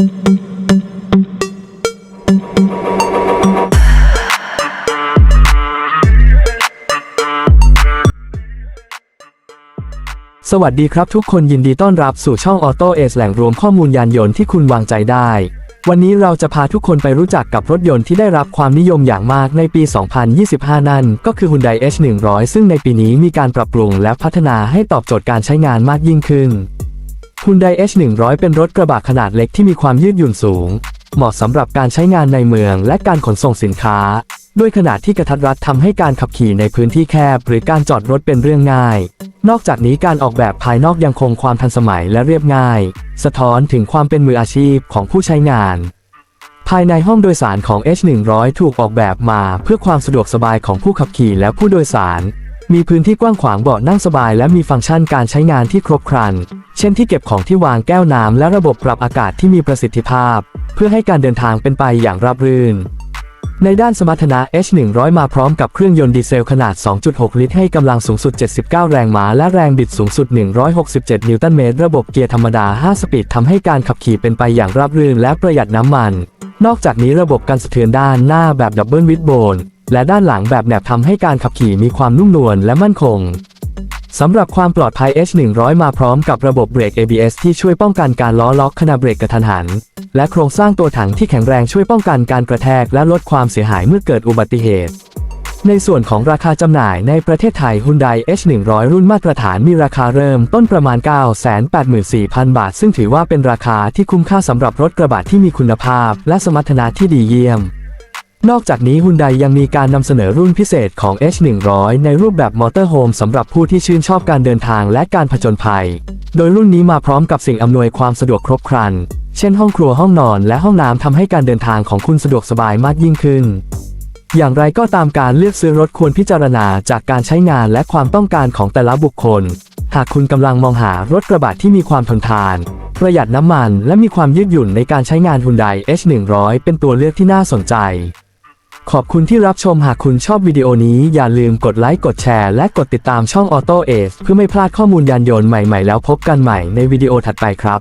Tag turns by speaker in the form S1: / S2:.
S1: สวัสดีครับทุกคนยินดีต้อนรับสู่ช่อง Auto a อแหล่งรวมข้อมูลยานยนต์ที่คุณวางใจได้ วันนี้เราจะพาทุกคนไปรู้จักกับรถยนต์ที่ได้รับความนิยมอย่างมากในปี 2025 นั่นก็คือ Hyundai H100 ซึ่งในปีนี้มีการปรับปรุงและพัฒนาให้ตอบโจทย์การใช้งานมากยิ่งขึ้น Hyundai H100 เป็นรถกระบะขนาดเล็กที่มีความยืดหยุ่นสูง เหมาะสำหรับการใช้งานในเมืองและการขนส่งสินค้า ด้วยขนาดที่กระทัดรัดทำให้การขับขี่ในพื้นที่แคบ หรือการจอดรถเป็นเรื่องง่าย นอกจากนี้การออกแบบภายนอกยังคงความทันสมัยและเรียบง่าย สะท้อนถึงความเป็นมืออาชีพของผู้ใช้งาน ภายในห้องโดยสารของ H100 ถูกออกแบบมาเพื่อความสะดวกสบายของผู้ขับขี่และผู้โดยสาร มีพื้นที่กว้างขวางเบาะนั่งสบายและมีฟังก์ชันการใช้งานที่ครบครัน เช่นที่เก็บของที่วางแก้วน้ำและระบบปรับอากาศที่มีประสิทธิภาพ เพื่อให้การเดินทางเป็นไปอย่างราบรื่น ในด้านสมรรถนะ H100 มาพร้อมกับเครื่องยนต์ดีเซลขนาด 2.6 ลิตรให้กำลังสูงสุด 79 แรงม้า และแรงบิดสูงสุด 167 นิวตันเมตร ระบบเกียร์ธรรมดา 5 สปีดทำให้การขับขี่เป็นไปอย่างราบรื่น และประหยัดน้ำมัน นอกจากนี้ระบบกันสะเทือนด้านหน้าแบบดับเบิลวิดโบน และด้านหลังแบบแหนบทำให้การขับขี่มีความนุ่มนวลและมั่นคงสำหรับความปลอดภัย H100 มาพร้อมกับระบบเบรก ABS ที่ช่วยป้องกันการล้อล็อกขณะเบรกกระทันหัน และโครงสร้างตัวถังที่แข็งแรงช่วยป้องกันการกระแทกและลดความเสียหายเมื่อเกิดอุบัติเหตุ ในส่วนของราคาจำหน่ายในประเทศไทย Hyundai H100 รุ่นมาตรฐานมีราคาเริ่มต้นประมาณ 984,000 บาท ซึ่งถือว่าเป็นราคาที่คุ้มค่าสำหรับรถกระบะที่มีคุณภาพ และสมรรถนะที่ดีเยี่ยม นอกจากนี้ Hyundai ยังมีการนำเสนอรุ่นพิเศษของ H100 ในรูปแบบมอเตอร์โฮมสำหรับผู้ที่ชื่นชอบการเดินทางและการผจญภัย โดยรุ่นนี้มาพร้อมกับสิ่งอำนวยความสะดวกครบครัน เช่นห้องครัวห้องนอนและห้องน้ำทำให้การเดินทางของคุณสะดวกสบายมากยิ่งขึ้น อย่างไรก็ตามการเลือกซื้อรถควรพิจารณาจากการใช้งานและความต้องการของแต่ละบุคคล หากคุณกำลังมองหารถกระบะที่มีความทนทาน ประหยัดน้ำมัน และมีความยืดหยุ่นในการใช้งาน Hyundai H100 เป็นตัวเลือกที่น่าสนใจ ขอบคุณที่รับชมหากคุณชอบวิดีโอนี้อย่าลืมกดไลค์กดแชร์และกดติดตามช่อง Auto Ace เพื่อไม่พลาดข้อมูลยานยนต์ใหม่ๆ แล้วพบกันใหม่ในวิดีโอถัดไปครับ